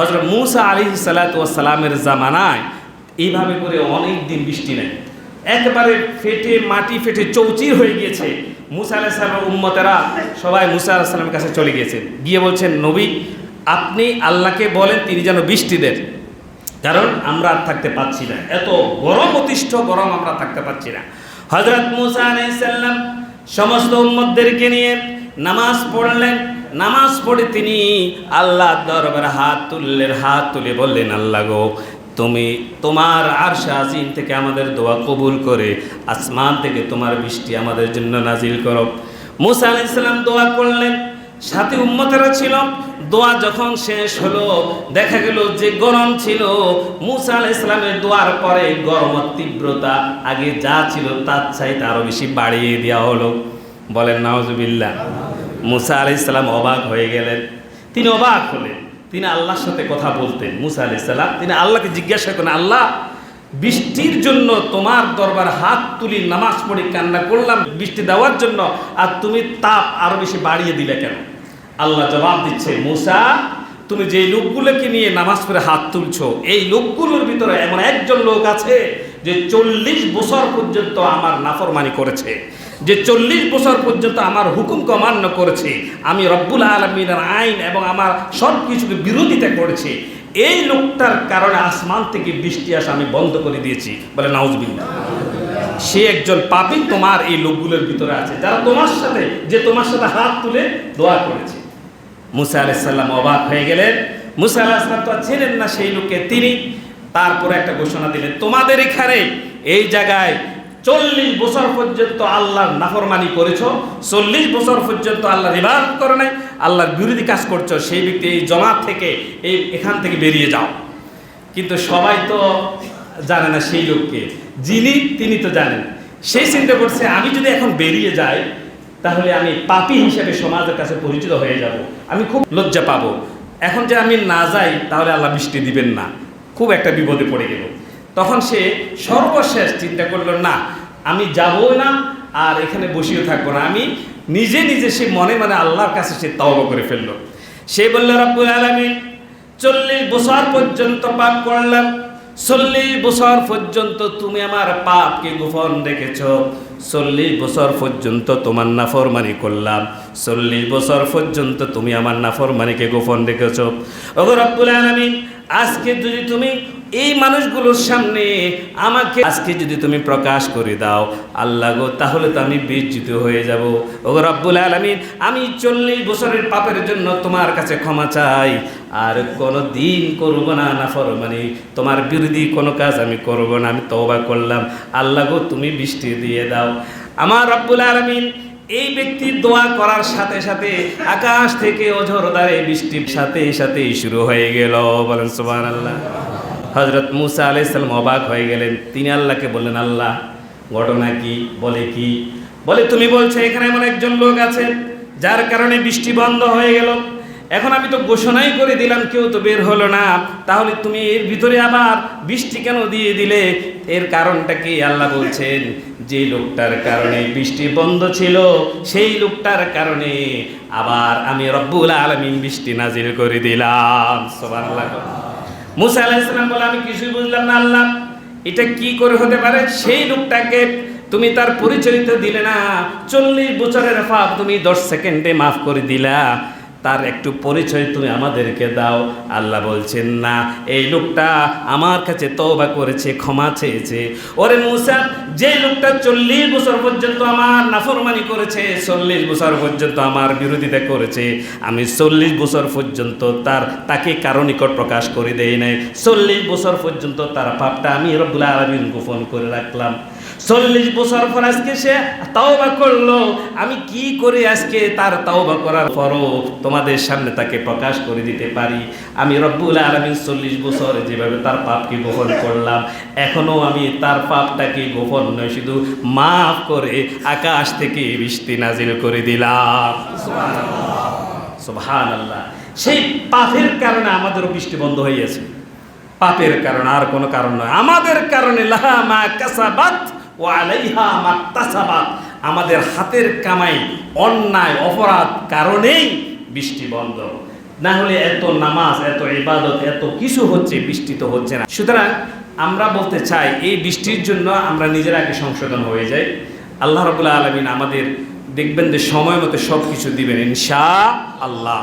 হজরত মুসা আলী সালাতামের জামানায় এইভাবে করে অনেক দিন বৃষ্টি নেই। একবারে ফেটে, মাটি ফেটে চৌচির হয়ে গিয়েছে। মুসা আলাহ সাল্লামের উম্মতেরা সবাই মুসা আলাহ সাল্লামের কাছে চলে গিয়েছেন। গিয়ে বলছেন, নবী, আপনি আল্লাহকে বলেন, তিনি যেন বৃষ্টি দেন। কারণ আমরা আর থাকতে পাচ্ছি না। এত গরম অতিষ্ঠ, গরম আমরা থাকতে পাচ্ছি না। হজরত মুসা আলাইসাল্লাম সমস্ত উম্মতদেরকে নিয়ে নামাজ পড়লেন। নামাজ পড়ে তিনি আল্লাহ দরবার হাত তুললেন হাত তুলে বললেন, আল্লাহ গো, তুমি তোমার আর আজিম থেকে আমাদের দোয়া কবুল করে আসমান থেকে তোমার বৃষ্টি আমাদের জন্য নাজিল করো। মুসা আলাইসাল্লাম দোয়া করলেন। সাথে উম্মতেরা ছিল। দোয়া যখন শেষ হলো, দেখা গেল যে গরম ছিল। মুসা আল ইসলামের দোয়ার পরে গরম তীব্রতা আগে যা ছিল তার চাইতে আরও বেশি বাড়িয়ে দেওয়া হলো। বলেন নওয়াজবিল্লা মুসা আলি ইসলাম অবাক হয়ে গেলেন। তিনি অবাক হলেন। তিনি আল্লাহর সাথে কথা বলতেন। মুসা আলি ইসলাম তিনি আল্লাহকে জিজ্ঞাসা করেন, আল্লাহ, বৃষ্টির জন্য তোমার দরবার হাত তুলি, নামাজ পড়ি, কান্না করলাম, বৃষ্টি দেওয়ার জন্য, আর তুমি তাপ আরও বেশি বাড়িয়ে দিলে কেন? আল্লাহ জবাব দিচ্ছে, মুসা, তুমি যে লোকগুলোকে নিয়ে নামাজ পড়ে হাত তুলছো, এই লোকগুলোর ভিতরে এমন একজন লোক আছে, যে চল্লিশ বছর পর্যন্ত আমার নাফরমানি করেছে। যে চল্লিশ বছর পর্যন্ত আমার হুকুম অমান্য করেছে, আমি রব্বুল আলমিনের আইন এবং আমার সব কিছুকে বিরোধিতা করেছে, এই লোকটার কারণে আসমান থেকে বৃষ্টি আসা আমি বন্ধ করে দিয়েছি। বলে নাউজবিল্লা সে একজন পাপি, তোমার এই লোকগুলোর ভিতরে আছে। যারা তোমার সাথে, যে তোমার সাথে হাত তুলে দোয়া করেছে। মুসা আলাইসাল্লাম অবাক হয়ে গেলেন। মুসা আলাহিসাল্লাম তো ছিলেন না সেই লোকে তিনি তারপরে একটা ঘোষণা দিলেন, তোমাদের এখানে, এই জায়গায় চল্লিশ বছর পর্যন্ত আল্লাহর নাফরমানি করেছ, চল্লিশ বছর পর্যন্ত আল্লাহ রিবাদ করে নাই, আল্লাহর বিরোধী কাজ করছ, সেই ব্যক্তি এই জমাত থেকে, এই এখান থেকে বেরিয়ে যাও। কিন্তু সবাই তো জানে না সেই লোককে। যিনি, তিনি তো জানেন। সেই চিন্তা করছে, আমি যদি এখন বেরিয়ে যাই, তাহলে আমি পাপি হিসেবে সমাজের কাছে পরিচিত হয়ে যাব। আমি খুব লজ্জা পাবো। এখন যে আমি না যাই, তাহলে আল্লাহ বৃষ্টি দিবেন না। খুব একটা বিপদে পড়ে গেল। তখন সে সর্বশেষ চিন্তা করল, না, আমি যাব না আর এখানে বসেও থাকব না। আমি নিজে নিজে সে মনে মনে আল্লাহর কাছে সে তওবা করে ফেলল। সে বলল, রব্বুল আলামিন, চল্লিশ বছর পর্যন্ত পাপ করলাম। চল্লিশ বছর পর্যন্ত তুমি আমার পাপকে গোপন রেখেছ। চল্লিশ বছর পর্যন্ত তোমার নাফরমানি করলাম। চল্লিশ বছর পর্যন্ত তুমি আমার নাফরমানিকে গোপন রেখেছ। ওগো রব্বুল আলামিন আজকে যদি তুমি এই মানুষগুলোর সামনে আমাকে আজকে যদি তুমি প্রকাশ করে দাও, আল্লাহ গো, তাহলে তো আমি বিজ্জিত হয়ে যাব। ও রব্বুল আলমিন, আমি চল্লিশ বছরের পাপের জন্য তোমার কাছে ক্ষমা চাই। আর কোনো দিন করব না না ফরমানি তোমার বিরোধী কোনো কাজ আমি করব না, আমি তওবা করলাম। আল্লাহ গো, তুমি বৃষ্টি দিয়ে দাও। আমার রব্বুল আলমিন এই ব্যক্তির দোয়া করার সাথে সাথে আকাশ থেকে অঝরদারে বৃষ্টির সাথে সাথে শুরু হয়ে গেল। বলেন সুবাহ আল্লাহ হজরত মুসা আলাইসাল্লাম অবাক হয়ে গেলেন। তিনি আল্লাহকে বললেন, আল্লাহ, ঘটনা কি? বলে কি? বলে, তুমি বলছো, এখানে এমন একজন লোক আছে, যার কারণে বৃষ্টি বন্ধ হয়ে গেল। এখন আমি তো ঘোষণাই করে দিলাম, কেউ তো বের হলো না। তাহলে তুমি এর ভিতরে আবার বৃষ্টি কেন দিয়ে দিলে? এর কারণটা কি আল্লাহ বলছেন? যে লোকটার কারণে বৃষ্টি বন্ধ ছিল, সেই লোকটার কারণে আবার আমি রব্বুল আলমিন বৃষ্টি নাজিল করে দিলাম। সবার মুসা আলাহিসাম বলে, আমি কিছুই বুঝলাম না আল্লাহ। এটা কি করে হতে পারে? সেই লোকটাকে তুমি তার পরিচয় দিলে না, চল্লিশ বছরের পাপ তুমি দশ সেকেন্ডে মাফ করে দিলা। তার একটু পরিচয় তুমি আমাদেরকে দাও। আল্লাহ বলছেন, না, এই লোকটা আমার কাছে তওবা করেছে, ক্ষমা চেয়েছে। ওরে মুসা, যে লোকটা চল্লিশ বছর পর্যন্ত আমার নাফরমানি করেছে, চল্লিশ বছর পর্যন্ত আমার বিরোধিতা করেছে, আমি চল্লিশ বছর পর্যন্ত তার, তাকে কারও নিকট প্রকাশ করে দেই নাই। চল্লিশ বছর পর্যন্ত তার পাপটা আমি রব্বুল আলমিন গোপন করে রাখলাম। চল্লিশ বছর পর আজকে সে তাওবা করল। আমি কি করে আজকে তার তাওবা করার পরও তোমাদের সামনে তাকে প্রকাশ করে দিতে পারি? আমি রব্বুল আলমিন চল্লিশ বছর যেভাবে তার পাপকে গোপন করলাম এখনও আমি তার পাপটাকে গোপন নয়, শুধু মাফ করে আকাশ থেকে বৃষ্টি নাজিল করে দিলাম। সুবহান আল্লাহ সেই পাপের কারণে আমাদেরও বৃষ্টি বন্ধ হয়ে গেছে। পাপের কারণে আর কোনো কারণ নয়। আমাদের কারণে লাহা মা কাসাবাত ও আলাইহা মা তাসাবাত আমাদের হাতের কামাই অন্যায়, অপরাধ কারণেই বৃষ্টি বন্ধ। না হলে এত নামাজ, এত ইবাদত, এত কিছু হচ্ছে, বৃষ্টি তো হচ্ছে না। সুতরাং আমরা বলতে চাই, এই বৃষ্টির জন্য আমরা নিজের আগে সংশোধন হয়ে যাই। আল্লাহ রবুল্লা আলমিন আমাদের দেখবেন যে সময় মতো সব কিছু দিবেন ইনশা আল্লাহ